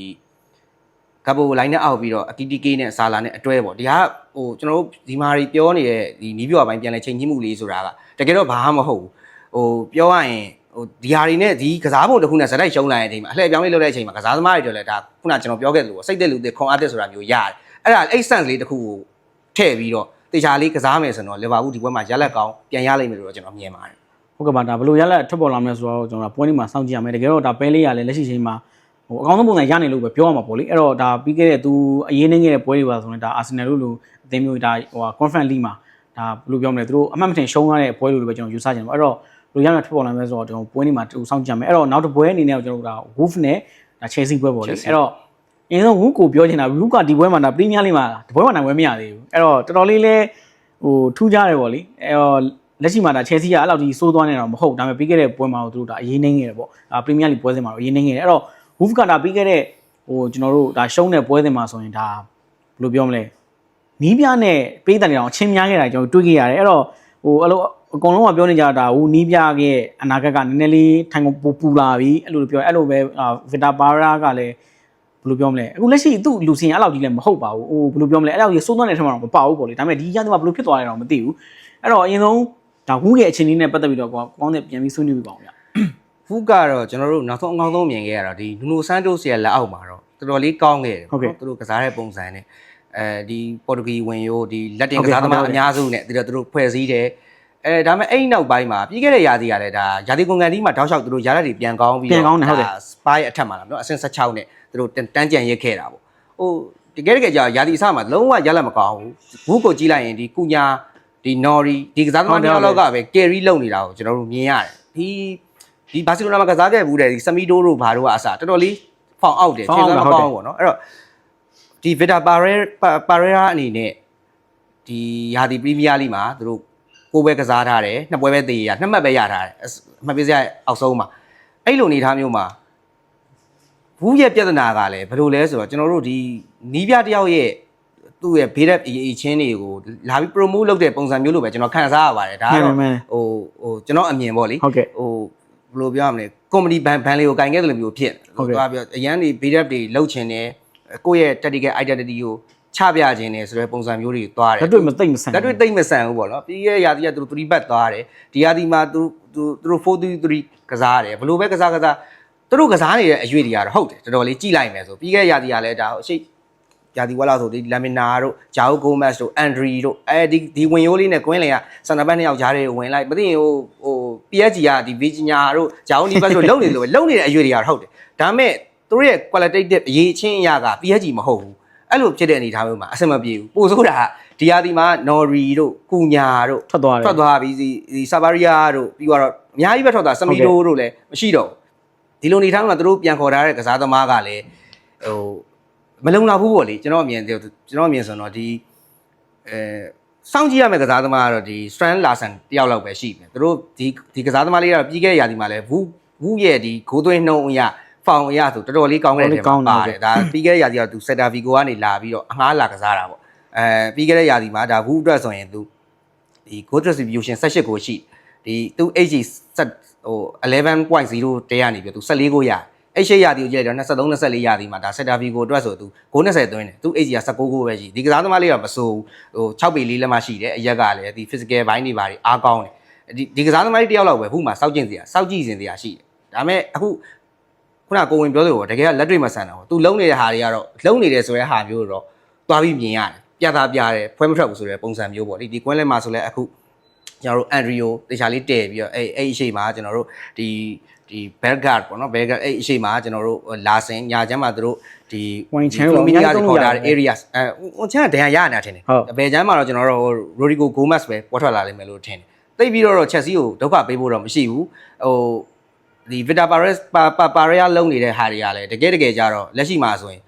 ကပ်ပိုလိုင်းနဲ့အောက်ပြီးတော့အတီတီကေးနဲ့ဆာလာနဲ့အတွဲပေါ့ဒီဟာဟိုကျွန်တော်တို့ဒီမာရီပြောနေတဲ့ဒီနီးပြောအပိုင်းပြန်လဲချိန်ကြီးမှုလေးဆိုတာကတကယ်တော့ဘာမှမဟုတ်ဘူးဟိုပြောရရင်ဟိုဒီဟာတွေနဲ့ဒီကစားပုံတစ်ခုနဲ့ဇက်တိုက်ရှုံးလာတဲ့အချိန်မှာအလှည့်ပြောင်းလေးလုပ်တဲ့အချိန်မှာကစားသမားတွေတို့လည်းဒါခုနကျွန်တော်ပြောခဲ့သလိုစိတ်သက်လူတွေခွန်အားတက်ဆိုတာမျိုးရတယ်အဲ့ဒါအဲ့ sense လေးတစ်ခုကိုထည့်ပြီးတော့တေချာလေးကစားမယ်ဆိုတော့လီဗာပူးဒီပွဲမှာရလက်ကောင်းပြန်ရလိမ့်မယ်လို့တော့ကျွန်တော်မြင်ပါတယ်ဟုတ်ကဲ့ပါဒါဘယ်လိုရလက်ထွက်ပေါ်လာမလဲဆိုတော့ကျွန်တော်တို့ပွဲနေ့မှာစောင့်ကြည့်ရမယ်တကယ်တော့ဒါပဲလေးရလဲလက်ရှိချိန်မှာဟို အကောင်းဆုံးပုံစံရနေလို့ပဲပြောရမှာပေါ့လေအဲ့တော့ဒါပြီးခဲ့တဲ့သူအရေးနေခဲ့တဲ့ပွဲတွေပါဆိုရင်ဒါအာဆင်နယ်တို့လိုအသင်းမျိုးဒါဟို conference league မှာဒါဘယ်လိုပြောမလဲသူတို့အမှတ်မထင်ရှုံးရတဲ့ပွဲတွေလိုပဲကျွန်တော်ယူဆချင်တယ်အဲ့တော့ဘယ်လိုရလက်ထွက်ပေါ်လာမလဲဆိုတော့ကျွန်တော်ပွဲနေ့မှာတူစောင့်ကြည့်ရမယ်အဲ့တော့နောက်တစ်ပွဲအနေနဲ့ကျွန်တော်တို့ဒါ Wolf နဲ့ဒါ Chelsea ပွဲပေါ့လေအဲ့တော့အရင်ဆုံး Wolf ကိုပြောချင်တာ Wolf ကဒီပွဲမှာဒါ Premier League မှာဒီပွဲမှာနိုင်ပွဲမရသေးဘူးအဲ့တော့တော်တော်လေးလဲဟိုထူးခြားတယ်ပေါ့လေအဲ့တော့လက်ရှိမှာဒါ Chelsea ကအဲ့လောက်ကြီးစိုးသွားနေတာမဟုတ်ဒါပေမဲ့ပြီးခဲ့တဲ့ပွဲမှာတော့သူတို့ဒါအရေးနှင်းခဲ့တယ်ပေါ့ဒါ Premier League ပွဲစဉ်မှာတော့အရေးနှင်းခဲ့တယ်အဲ့တော့ Wolf ကဒါပြီးခဲ့တဲ့ဟိုကျွန်တော်တို့ဒါရှုံးတဲ့ပွဲစဉ်မှာဆိုရင်ဒါဘယ်လိုပြောမလဲနီးပြနဲ့ပေးတယ်တောင်ချင်းများခဲ့တာကျွန်တော်တွေ့ခဲ့ရတယ်အဲ့တော့ဟိုအဲ့လိုအကုန်လုံးကပြောနေကြတာဟိုနီးပြရဲ့အနာဂတ်ကနည်းနည်းလေးထိုင်ကုန်ပူပူလာပြီအဲ့လိုပြောအဲ့လိုပဲဗီတာပါရာကလည်းဘယ်လိုပြောမလဲအခုလက်ရှိသူ့လူစင်အဲ့လောက်ကြီးလည်းမဟုတ်ပါဘူးဟိုဘယ်လိုပြောမလဲအဲ့လောက်ကြီးစိုးသွန်းတဲ့ထက်မှတော့မပါဘူးပေါ့လေဒါပေမဲ့ဒီရန်သူကဘယ်လိုဖြစ်သွားလဲတော့မသိဘူးအဲ့တော့အရင်ဆုံးဒါဝူးရဲ့အခြေအနေနဲ့ပတ်သက်ပြီးတော့ကိုကကောင်းတဲ့ပြန်ပြီးဆွေးနွေးပြပါအောင်ဗျ ဖူးကတော့ကျွန်တော်တို့နောက်ဆုံးအကောင်းဆုံးမြင်ခဲ့ရတာဒီနူနိုဆန်တိုစ်ရဲ့လက်အောက်မှာတော့တော်တော်လေးကောင်းခဲ့တယ်ပေါ့သူတို့ကစားတဲ့ပုံစံနဲ့အဲဒီပေါ်တူဂီဝင်ရိုးဒီလက်တင်ကစားသမားအများစုနဲ့ဒီတော့သူတို့ဖွဲ့စည်းတယ်အဲဒါပေမဲ့အဲ့ဒီနောက်ပိုင်းမှာပြီးခဲ့တဲ့ရာသီကလည်းဒါရာသီကုန်ကန်ဒီမှာတောက်လျှောက်သူတို့ရာလက်တွေပြန်ကောင်းပြီးစပါးရဲ့အထက်မှာလာနော်အဆင့်16နဲ့သူတို့တန်းကြံရစ်ခဲ့တာပေါ့ဟိုတကယ်တကယ်ကြာရာသီအစမှာလုံးဝရလက်မကောင်းဘူးဘူးကိုကြီးလိုက်ရင်ဒီကုညာဒီနော်ရီဒီကစားသမားများလောက်ကပဲကယ်ရီလုံနေတာကိုကျွန်တော်တို့မြင်ရတယ်ဒီ ဒီဘာစီလိုနာမှာကစားခဲ့ဘူးတဲ့ဒီစမီတိုတို့ဘာတို့ကအစားတော်တော်လေးဖောင်အောက်တယ်ခြေစွမ်းမကောင်းဘူးပေါ့နော်အဲ့တော့ဒီဗီတာပါရဲပါရဲရာအနေနဲ့ဒီယာဒီပရီးမီးယားလိမှာသူတို့ကိုယ်ပဲကစားထားတယ်နှစ်ပွဲပဲသေးရနှစ်မှတ်ပဲရထားတယ်အမှတ်ပေးစရာအောက်ဆုံးမှာအဲ့လိုအနေထားမျိုးမှာဘူးရဲ့ပြဿနာကလည်းဘယ်လိုလဲဆိုတော့ကျွန်တော်တို့ဒီနီးပြတယောက်ရဲ့သူ့ရဲ့ဘေးရက်အချင်းတွေကိုလာပြီး promote လုပ်တဲ့ပုံစံမျိုးလိုပဲကျွန်တော်ခံစားရပါတယ်ဒါကတော့ဟိုဟိုကျွန်တော်အမြင်ပေါ့လေဟုတ်ကဲ့ဟို ဘယ်လိုပြောရမလဲကွန်မဒီဘန်ဘန်လေးကိုကင်ခဲ့တယ်လို့မျိုးဖြစ်ဟုတ်ကဲ့သွားပြီးအရန်တွေ beat up တွေလှုပ်ချင်တယ်ကိုယ့်ရဲ့ tactical identity ကိုချပြခြင်းတယ်ဆိုတဲ့ပုံစံမျိုးတွေသွားတယ်လက်တွေ့မသိမ့်မဆန်လက်တွေ့တိတ်မဆန်ဘူးပေါ့နော်ပြီးရဲ့ရာသီကသူတို့3ဘတ်သွားတယ်ဒီရာသီမှာသူသူသူတို့4-3-3ကစားတယ်ဘယ်လိုပဲကစားကစားသူတို့ကစားနေတဲ့အရွေတွေကတော့ဟုတ်တယ်တော်တော်လေးကြိလိုက်မယ်ဆိုပြီးခဲ့ရာသီကလည်းဒါအရှိ ရာသီဝက်လောက်ဆိုဒီလမ်မင်နာတို့ဂျာအိုဂိုမက်စ်တို့အန်ဒရီတို့အဲဒီဒီဝင်ရိုးလေးနဲ့ကွင်းလေကစန်တာဘတ်နှစ်ယောက်ကြားတွေဝင်လိုက်မသိရင်ဟိုဟို PSG ကဒီဗီဂျီညာတို့ဂျာအိုနီဘတ်တို့လုံနေတယ်လို့ပဲလုံနေတဲ့အရွေတွေကတော့ဟုတ်တယ်ဒါပေမဲ့သူတို့ရဲ့ qualitative အရေးအချင်းအရာက PSG မဟုတ်ဘူးအဲ့လိုဖြစ်တဲ့အနေအထားမျိုးမှာအဆင်မပြေဘူးပို့ဆိုတာကဒီရာသီမှာနော်ရီတို့ကူညာတို့ထွက်သွားတယ်ထွက်သွားပြီဒီဒီဆာဘာရီယာတို့ပြီးတော့အများကြီးပဲထွက်သွားစမီတိုတို့လည်းမရှိတော့ဘူးဒီလိုနေထားမှာသူတို့ပြန်ခေါ်ထားတဲ့ကစားသမားကလည်းဟို မလုံလောက်ဘူးပေါ့လေကျွန်တော်အမြင်ကျွန်တော်အမြင်ဆိုတော့ဒီအဲစောင့်ကြည့်ရမယ့်ကစားသမားကတော့ဒီ Strand Larsen တယောက်လောက်ပဲရှိတယ်သူတို့ဒီဒီကစားသမားလေးကတော့ပြီးခဲ့တဲ့ရာသီမှာလည်းဘူးဘူးရဲ့ဒီဂိုးသွင်းနှုံအရာဖောင်အရာဆိုတော်တော်လေးကောင်းခဲ့တယ်ပါတယ်ဒါပြီးခဲ့တဲ့ရာသီကသူ Setter Vigo ကနေလာပြီးတော့အငှားလာကစားတာပေါ့အဲပြီးခဲ့တဲ့ရာသီမှာဒါဘူးအတွက်ဆိုရင်သူဒီ goal distribution 18ကိုရှိဒီသူ HG ဟို11.0တဲရနေပြီးသူ14ကိုရတယ် H8 ရာသီကိုကြည့်လိုက်တော့23 24ရာသီမှာဒါ setter V ကိုအတွက်ဆိုသူ90သွင်းတယ်သူ H ရာ19ကိုပဲရှိဒီကစားသမားလေးကမစိုးဘူးဟို6ပေလေးလက်မရှိတယ်အရက်ကလည်းဒီ physical ဘိုင်းတွေပါတွေအားကောင်းတယ်ဒီဒီကစားသမားလေးတယောက်လောက်ပဲခုမှစောက်ကျင်စရာစောက်ကြည့်စင်စရာရှိတယ်ဒါပေမဲ့အခုခုနကိုဝင်ပြောသလိုပေါ့တကယ်ကလက်တွေ့မှာဆန်တာပေါ့သူလုံနေတဲ့ဟာတွေကတော့လုံနေတဲ့ဆိုတဲ့ဟာမျိုးတော့သွားပြီးမြင်ရတယ်ပြတာပြတယ်ဖွဲမထွက်ဘူးဆိုတဲ့ပုံစံမျိုးပေါ့လေဒီကွင်းလဲမှာဆိုလဲအခုကျွန်တော်တို့အန်ဒရီယိုတခြားလေးတည်ပြီးတော့အဲ့အဲ့အရှိမှာကျွန်တော်တို့ဒီ ဒီဘယ်ဂတ်ပေါ့နော်ဘယ်ဂတ်အဲ့အရှိမှာကျွန်တော်တို့လာစင်ညာချမ်းမှာသူတို့ဒီဝိုင်ချန်ကိုမီအဒီများယာကြီးတွေသုံးခေါ်လို့တာရတယ် areas အဲဟိုချမ်းကဒဏ်ရာရနေတာထင်တယ်ဟုတ်ဘယ်ချမ်းမှာတော့ကျွန်တော်တို့ Rodrigo Gomez ပဲပေါ်ထွက်လာလိမ့်မယ်လို့ထင်တယ်သိပြီးတော့ Chelsea ကိုဒုက္ခပေးဖို့တော့မရှိဘူးဟိုဒီ Victor Paredes ပါပါပါရီယာလုံးနေတဲ့ဟာတွေကလည်းတကယ်တကယ်ကြတော့လက်ရှိမှာဆိုရင်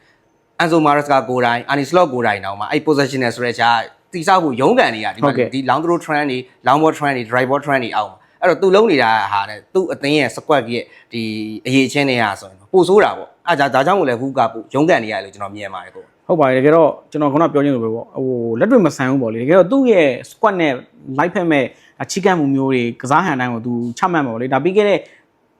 Anzo Mares ကကိုယ်တိုင် Arne Slot ကိုယ်တိုင်တောင်မှအဲ့ positional ဆိုတဲ့ချာတိဆောက်ဖို့ရုံးကန်နေတာဒီမှာဒီ long throw trend တွေ long ball trend တွေ drive ball trend တွေအောက်မှာ အဲ့တော့သူလုံးနေတာဟာနဲ့သူ့အသင်းရဲ့ squad ရဲ့ဒီအရေးချင်းတွေကဆိုရင်ပို့ဆိုးတာပေါ့အဲ့ဒါဒါကြောင့်မို့လဲခုကပို့ရုံးကန်နေရတယ်လို့ကျွန်တော်မြင်ပါတယ်ကိုဟုတ်ပါတယ်တကယ်တော့ကျွန်တော်ခုနပြောချင်လို့ပဲပေါ့ဟိုလက်တွေ့မဆန်ဘူးပေါ့လေတကယ်တော့သူ့ရဲ့ squad နဲ့ live ဖက်မဲ့အချိကတ်မှုမျိုးတွေကစားဟန်တိုင်းကိုသူချမှတ်မှာပေါ့လေဒါပြီးခဲ့တဲ့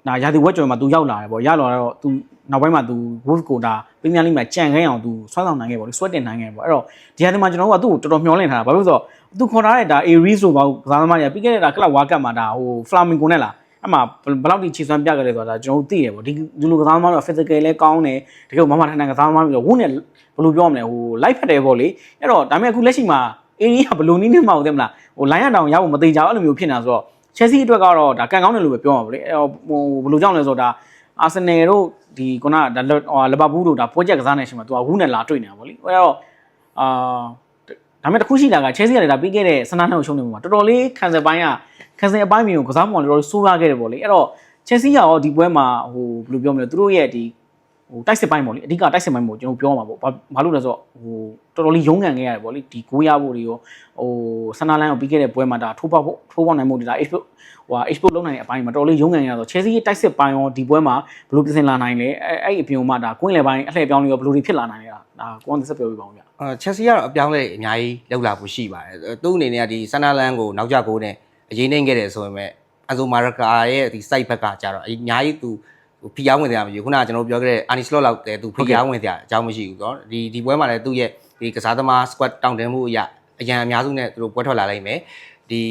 ဒါရာသီဝက်ကျော်မှာသူရောက်လာတယ်ပေါ့ရောက်လာတော့သူနောက်ပိုင်းမှာသူ wolf ကိုဒါ ပရီးမီးယားလိမှာကြံခဲ့အောင်သူဆွမ်းဆောင်နိုင်ခဲ့ပေါ့လေဆွတ်တင်နိုင်ခဲ့ပေါ့အဲ့တော့ဒီဟာဒီမှာကျွန်တော်တို့ကသူ့ကိုတော်တော်မျှော်လင့်ထားတာဘာလို့လဲဆိုတော့သူခေါ်ထားတဲ့ဒါ Aries လို့ပေါ့ကစားသမားတွေကပြီးခဲ့တဲ့ဒါကလပ်ဝါကတ်မှာဒါဟို Flamingo နဲ့လားအမှဘယ်လောက်ထိခြေစွမ်းပြခဲ့လဲဆိုတာဒါကျွန်တော်တို့သိရပေါ့ဒီဒီလိုကစားသမားတွေက physical လဲကောင်းတယ်တကယ်မမထိုင်ထိုင်ကစားသမားပြီးတော့ဝုန်းနဲ့ဘယ်လိုပြောမလဲဟို live ဖက်တယ်ပေါ့လေအဲ့တော့ဒါပေမဲ့အခုလက်ရှိမှာ area ဘယ်လိုနည်းနဲ့မှမဟုတ်သေးမလားဟို line ရတောင်ရဖို့မသေးကြဘူးအဲ့လိုမျိုးဖြစ်နေတာဆိုတော့ Chelsea အတွက်ကတော့ဒါကန်ကောင်းတယ်လို့ပဲပြောမှာပေါ့လေအဲ့တော့ဟိုဘယ်လိုကြောင့်လဲဆိုတော့ဒါ Arsenal တို့ဒီခုနကဒါလီဗာပူးတို့ဒါ project ကစားနေရှင်မှာသူကဝုန်းနဲ့လာတွေ့နေတာပေါ့လေအဲ့တော့အာဒါပေမဲ့တစ်ခုရှိတာက Chelsea ကလည်းဒါပြီးခဲ့တဲ့စနားနှုတ်ရှုံးနေမှာတော်တော်လေးခံစားပိုင်းကခံစားအပိုင်းမျိုးကစားပုံကတော်တော်ဆိုးရခဲ့တယ်ပေါ့လေအဲ့တော့ Chelsea ကရောဒီပွဲမှာဟိုဘယ်လိုပြောမလဲသူတို့ရဲ့ဒီ ဟိုတိုက်စစ်ပိုင်းပေါ့လေအဓိကတိုက်စစ်ပိုင်းပေါ့ကျွန်တော်ပြောမှာပေါ့ဘာဘာလို့လဲဆိုတော့ဟိုတော်တော်လေးရုန်းကန်ခဲ့ရတယ်ပေါ့လေဒီကိုးရဖို့တွေရောဟိုစနာလန်ကိုပြီးခဲ့တဲ့ပွဲမှာဒါထိုးပေါက်ဖို့ထိုးပေါက်နိုင်မှုတွေဒါ export ဟို export လုပ်နိုင်တဲ့အပိုင်းမှာတော်တော်လေးရုန်းကန်ရတော့ Chelsea ရဲ့တိုက်စစ်ပိုင်းရောဒီပွဲမှာဘယ်လိုပြင်ဆင်လာနိုင်လဲအဲအဲ့အပြင်မှာဒါကွင်းလေပိုင်းအလှည့်ပြောင်းလေးရောဘယ်လိုတွေဖြစ်လာနိုင်လဲဒါကိုန်သက်ပြောပြပါဦးဗျအဲချက်စီကတော့အပြောင်းလဲအများကြီးလောက်လာဖို့ရှိပါတယ်သူ့အနေနဲ့ကဒီဆန်နာလန်ကိုနောက်ကျကိုနဲ့အရေးနှိမ့်ခဲ့တယ်ဆိုပေမဲ့အဇိုမာရကာရဲ့ဒီ site ဘက်ကကြတော့အများကြီးသူ ဟိုဖိအားဝင်စရာမရှိဘူးခုနကကျွန်တော်ပြောခဲ့တဲ့အာနီစလော့လောက်တဲ့သူဖိအားဝင်စရာအကြောင်းမရှိဘူးတော့ဒီဒီပွဲမှာလည်းသူ့ရဲ့ဒီကစားသမား squad တောင့်တမှုအရာအရန်အများစုနဲ့သူတို့ပွဲထွက်လာလိုက်မယ်ဒီ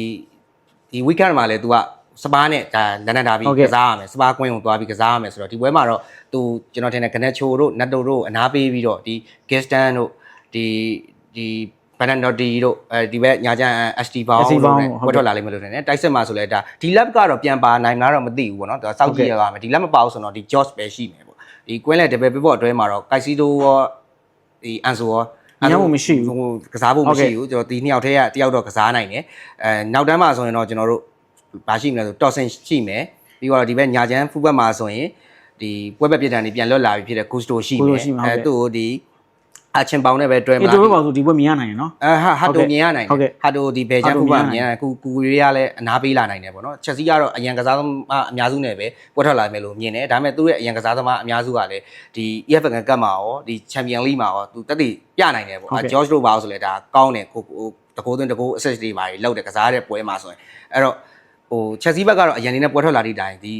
ဒီ weekend မှာလည်းသူကစပါးနဲ့ဒါလန်ဒန်ဒါဘီကစားရမယ်စပါးကွင်းကိုသွားပြီးကစားရမယ်ဆိုတော့ဒီပွဲမှာတော့သူကျွန်တော်ထင်တယ်ဂနက်ချိုတို့နတ်တိုတို့အနာပေးပြီးတော့ဒီ Gestan တို့ဒီဒီ ဘန်နော်ဒီတို့အဲဒီဘက်ညာချမ်း ST ဘောင်းတို့နဲ့ပွဲထွက်လာလိမ့်မယ်လို့ထင်တယ်တိုက်စစ်မှာဆိုလဲဒါဒီ lab ကတော့ပြန်ပါနိုင်မှာတော့မသိဘူးပေါ့နော်ဒါစောက်ကြည့်ရပါမယ်ဒီ lab မပါဘူးဆိုတော့ဒီ Josh ပဲရှိမယ်ပေါ့ဒီကွင်းလက် double pivot အတွဲမှာတော့ Kaido ရောဒီ Anso ရောညံ့ဖို့မရှိဘူးဟိုကစားဖို့မရှိဘူးကျွန်တော်ဒီနှစ်ယောက်ထဲကတယောက်တော့ကစားနိုင်တယ်အဲနောက်တန်းမှာဆိုရင်တော့ကျွန်တော်တို့ဘာရှိမလဲဆိုတော့ Tosin ရှိမယ်ပြီးတော့ဒီဘက်ညာချမ်းဖူးဘက်မှာဆိုရင်ဒီပွဲဘက်ပြစ်ဒဏ်တွေပြန်လွတ်လာပြီဖြစ်တဲ့ Gusto ရှိမယ်အဲသူ့ကိုဒီ အချင်းပေါင်နဲ့ပဲတွဲအေးမှာတို့တို့ပါဆိုဒီပွဲမြင်ရနိုင်ရနော်အဲဟာဟာတိုမြင်ရနိုင်ဟုတ်ကဲ့ဟာတိုဒီဘယ်ချမ်းဟာတိုဖူးဘက်မြမြင်င်ရရနိုင်နိုင်ကူကူရီရလည်းအနာပေးလာနိုင်တယ်ပေါ့နော်ချက်စီကတော့အရန်ကစားသမားအများစုနဲ့ပဲပွဲထွက်လာမယ်လို့မြင်တယ်ဒါပေမဲ့သူ့ရဲ့အရန်ကစားသမားအများစုကလည်းဒီ EFL ကပ်မှာရောဒီ Champion League မှာရောသူတက်တည်ပြနိုင်တယ်ပေါ့အဲ George တို့ပါဆိုလဲဒါကောင်းတယ်ကိုတကိုးသွင်းတကိုး assist တွေပါလောက်တယ်ကစားတဲ့ပွဲမှာဆိုရင်အဲ့တော့ဟိုချက်စီဘက်ကတော့အရန်နေနဲ့ပွဲထွက်လာတဲ့အတိုင်းဒီ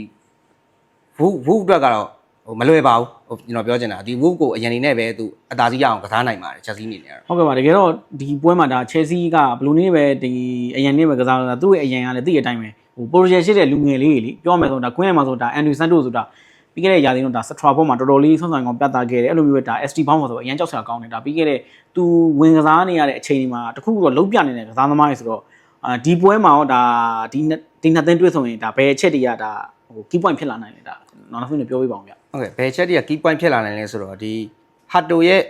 ဝူဝူအတွက်ကတော့ ဟိုမလွယ်ပါဘူးဟိုကျွန်တော်ပြောချင်တာဒီဝူကိုအရန်နေနဲ့ပဲသူအသာစီးရအောင်ကစားနိုင်ပါတယ်ချက်စီအနေနဲ့ကတော့ဟုတ်ကဲ့ပါတကယ်တော့ဒီပွဲမှာဒါ Chelsea ကဘယ်လိုနည်းပဲဒီအရင်နေ့ပဲကစားတာသူ့ရဲ့အရင်ကလည်းသိတဲ့အတိုင်းပဲဟို project ရှိတဲ့လူငယ်လေးတွေလीပြောမယ်ဆိုတော့ဒါကွင်းထဲမှာဆိုဒါ Andrew Santos ဆိုတာပြီးခဲ့တဲ့ရာသီတော့ဒါ Stra ဘောမှာတော်တော်လေးဆွမ်းဆောင်ကောင်ပြသခဲ့တယ်အဲ့လိုမျိုးပဲဒါ ST ဘောင်းမှာဆိုအရင်ကြောက်စရာကောင်းတယ်ဒါပြီးခဲ့တဲ့သူဝင်ကစားနေရတဲ့အချိန်ဒီမှာတခုခုတော့လုံးပြနေတဲ့ကစားသမားတွေဆိုတော့အာဒီပွဲမှာတော့ဒါဒီဒီနှစ်သင်းတွေ့ဆိုရင်ဒါဘယ်အချက်တွေကဒါဟို key point ဖြစ်လာနိုင်လဲဒါနောက်နောက်ဆုံးပြောပြပါအောင်ဗျ ဟုတ်ကဲ့ဘယ်ချက်တည်းက key point ဖြစ်လာနိုင်လဲဆိုတော့ဒီဟတ်တိုရဲ့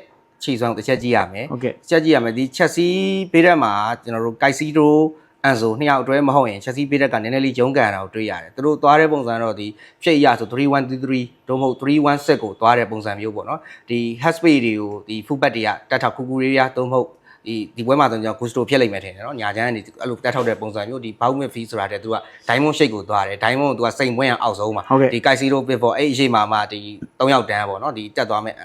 ခြေဆောင်တစ်ချက်ကြည့်ရမယ်ဟုတ်ကဲ့ချက်ကြည့်ရမယ်ဒီချက်စီဘေးတက်မှာကျွန်တော်တို့ကိုက်စီတိုအန်ဆိုနှစ်ယောက်အတွဲမဟုတ်ရင်ချက်စီဘေးတက်ကနည်းနည်းလေးရုန်းကန်တာကိုတွေ့ရတယ်သူတို့သွားတဲ့ပုံစံတော့ဒီဖြည့်ရဆို3133တို့မဟုတ်316ကိုသွားတဲ့ပုံစံမျိုးပေါ့နော်ဒီ haspace တွေကိုဒီ full back တွေကတက်ထောက်ကူကူရေးရတို့မဟုတ် ဒီဒီပွဲမှာဆိုကျွန်တော် gusto ဖြစ်လိမ့်မယ်ထင်တယ်နော်ညာချမ်းကနေအဲ့လိုတက်ထောက်တဲ့ပုံစံမျိုးဒီ bow mid fee ဆိုတာတဲ့သူက diamond shape ကိုသွားတယ် diamond ကိုသူကစိန်ပွဲရအောင်အောက်ဆုံးမှာဟုတ်ကဲ့ဒီ kai zero pit ပေါ့အဲ့အရှိမှာမှဒီ3ယောက်တန်းပေါ့နော်ဒီတက်သွားမယ်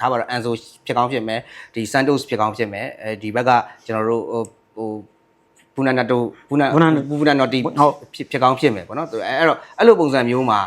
ထားပါတော့ Anso ဖြစ်ကောင်းဖြစ်မယ်ဒီ Santos ဖြစ်ကောင်းဖြစ်မယ်အဲဒီဘက်ကကျွန်တော်တို့ဟိုဟိုဘူနာနာတိုဘူနာဘူနာဘူနာနော်တီဟုတ်ဖြစ်ဖြစ်ကောင်းဖြစ်မယ်ပေါ့နော်သူအဲ့အဲ့တော့အဲ့လိုပုံစံမျိုးမှာ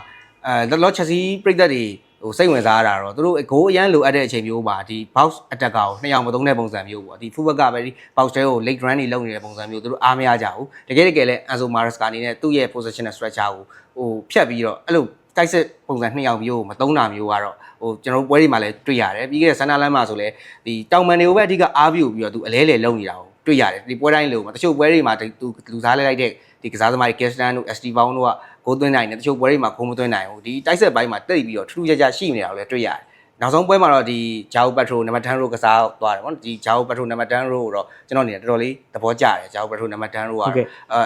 အဲလောချက်စီပြိသက်တွေ ဟိုစိတ်ဝင်စားရတာတော့သူတို့ဂိုးအရန်လိုအပ်တဲ့အချိန်မျိုးပါဒီ box attacker ကိုနှစ်ယောက်မသုံးတဲ့ပုံစံမျိုးပေါ့ဒီ full back ကပဲဒီ box တဲကို late run တွေလုပ်နေတဲ့ပုံစံမျိုးသူတို့အားမရကြဘူးတကယ်တကယ်လဲ Anzo Maresca အနေနဲ့သူ့ရဲ့ positional structure ကိုဟိုဖြတ်ပြီးတော့အဲ့လိုတိုက်စစ်ပုံစံနှစ်ယောက်မျိုးကိုမသုံးတာမျိုးကတော့ဟဟိုကျွန်တော်တို့ပွဲတွေမှာလည်းတွေ့ရတယ်ပြီးခဲ့တဲ့ဆန္ဒလမ်းမှာဆိုလည်းဒီတောင်မန်တွေကိုပဲအဓိကအားပြုပြီးတော့သူအလဲလဲလုံနေတာကိုတွေ့ရတယ်ဒီပွဲတိုင်းလို့တချို့ပွဲတွေမှာသူလူစားလဲလိုက်တဲ့ဒီကစားသမားတွေ Kestan တို့ ST Bound တို့က ဂိုးသွင်းနိုင်တယ်တချို့ပွဲတွေမှာဂိုးမသွင်းနိုင်ဘူးဒီတိုက်ဆက်ပိုင်းမှာတိတ်ပြီးတော့ထူးထူးခြားခြားရှိနေတာကိုလည်းတွေ့ရတယ်နောက်ဆုံးပွဲမှာတော့ဒီဂျာအိုပက်ထရိုနံပါတ်10ရိုကစားသွားတယ်ဗောနော်ဒီဂျာအိုပက်ထရိုနံပါတ်10ရိုကိုတော့ကျွန်တော်အနေနဲ့တော်တော်လေးသဘောကျတယ်ဂျာအိုပက်ထရိုနံပါတ်10ရိုကတော့အဲ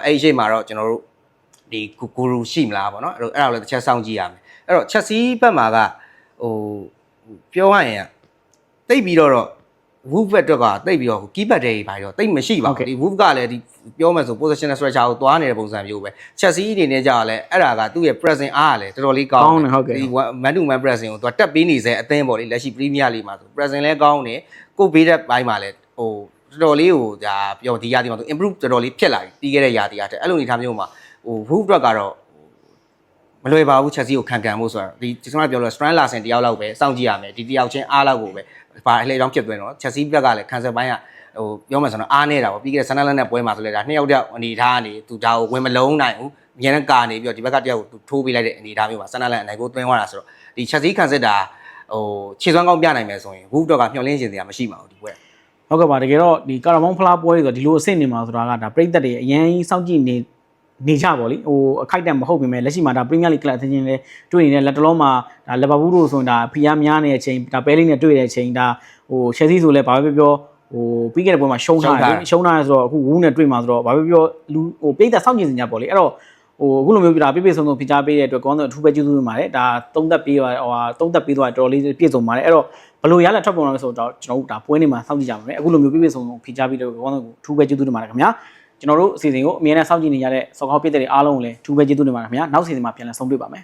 အဲ့ဒီအချိန်မှာတော့ကျွန်တော်တို့ဒီဂူရူရှိမလားဗောနော်အဲ့တော့အဲ့ဒါကိုလည်းတစ်ချက်စောင့်ကြည့်ရမယ်အဲ့တော့ချက်စီဘက်မှာကဟိုပြောရရင်တိတ်ပြီးတော့တော့ Wolf ဘက်အတွက်ကတိတ်ပြီးတော့ key back တွေပါတော့တိတ်မရှိပါဘူးဒီ Wolf ကလည်းဒီပြောမှဆို positional structure ကိုသွားနေတဲ့ပုံစံမျိုးပဲချက်စီအနေနဲ့ကြာလဲအဲ့ဒါကသူ့ရဲ့ pressing အားကလည်းတော်တော်လေးကောင်းဒီ man to man pressing ကိုသူတက်ပေးနေစေအသင်းပေါ့လေလက်ရှိ Premier League မှာဆို pressing လည်းကောင်းတယ်ကိုဘေးတဲ့ဘိုင်းမှာလည်းဟိုတော်တော်လေးဟိုဒါပြောဒီရာသီမှာသူ improve တော်တော်လေးဖြစ်လာပြီပြီးခဲ့တဲ့ရာသီအတက်အဲ့လိုအနေထားမျိုးမှာဟို Wolf ဘက်ကတော့မလွယ်ပါဘူးချက်စီကိုခံကန်ဖို့ဆိုတော့ဒီကျွန်တော်ပြောလို့ strand larsen တယောက်လောက်ပဲစောင့်ကြည့်ရမယ်ဒီတယောက်ချင်းအားလောက်ကိုပဲ ဘာအလှည့်ကြောင်းဖြစ်သွင်းတော့ချက်စီဘက်ကလည်း cancel ဘိုင်းကဟိုပြောမှဆိုတော့အားနေတာပေါ့ပြီးခဲ့တဲ့ဆန်နလန်နဲ့ပွဲမှာဆိုလဲဒါနှစ်ယောက်တယောက်အနေထားကနေသူဒါကိုဝင်မလုံးနိုင်ဘူးအများနဲ့ကာနေပြီးတော့ဒီဘက်ကတယောက်ကိုသူထိုးပေးလိုက်တဲ့အနေထားမျိုးမှာဆန်နလန်အနိုင်ကိုသွင်းသွားတာဆိုတော့ဒီချက်စီခံစစ်တာဟိုခြေစွမ်းကောင်းပြနိုင်မယ်ဆိုရင်ဝူတော့ကမျှော်လင့်ရှင်စရာမရှိပါဘူးဒီပွဲဟုတ်ကဲ့ပါတကယ်တော့ဒီကာရာမောင်းဖလားပွဲတွေဆိုဒီလိုအဆင့်နေမှာဆိုတာကဒါပြိသက်တွေအရင်စောင့်ကြည့်နေ နေကြပါလိဟိုအခိုက်အတန့်မဟုတ်ပေမဲ့လက်ရှိမှာဒါပရီးမီးယားလိဂ်ကလပ်အသင်းချင်းလည်းတွေ့နေတဲ့လက်တလုံးမှာဒါလီဗာပူးတို့ဆိုရင်ဒါဖီယားများနေတဲ့အချိန်ဒါပဲလေးနဲ့တွေ့တဲ့အချိန်ဒါဟိုချယ်ဆီဆိုလည်းဘာပဲပြောပြောဟိုပြီးခဲ့တဲ့ပွဲမှာရှုံးထားတယ်ရှုံးထားတယ်ဆိုတော့အခုဝူးနဲ့တွေ့မှာဆိုတော့ဘာပဲပြောလူဟိုပြိသက်စောင့်ကြည့်နေကြပါလိအဲ့တော့ဟိုအခုလိုမျိုးပြတာပြပြဆုံးဆုံးဖိချားပေးတဲ့အတွက်ကောင်းတော့အထူးပဲကျေးဇူးတင်ပါတယ်ဒါသုံးသက်ပေးပါဟိုဟာသုံးသက်ပေးတော့တော်တော်လေးပြည့်စုံပါတယ်အဲ့တော့ဘလို့ရလက်ထွက်ပေါ်လာလို့ဆိုတော့ကျွန်တော်တို့ဒါပွဲနေမှာစောင့်ကြည့်ကြပါမယ်အခုလိုမျိုးပြပြဆုံးဆုံးဖိချားပေးတဲ့ကောင်းတော့အထူးပဲကျေးဇူးတင်ပါတယ်ခင်ဗျာ ကျွန်တော်တို့အစီအစဉ်ကိုအမြဲတမ်းစောင့်ကြည့်နေရတဲ့စော်ကောင်းပြည့်တဲ့အားလုံးကိုလည်းအထူးပဲကျေးဇူးတင်ပါတယ်ခင်ဗျာနောက်စီစဉ်မှာပြန်လည်ဆုံတွေ့ပါမယ်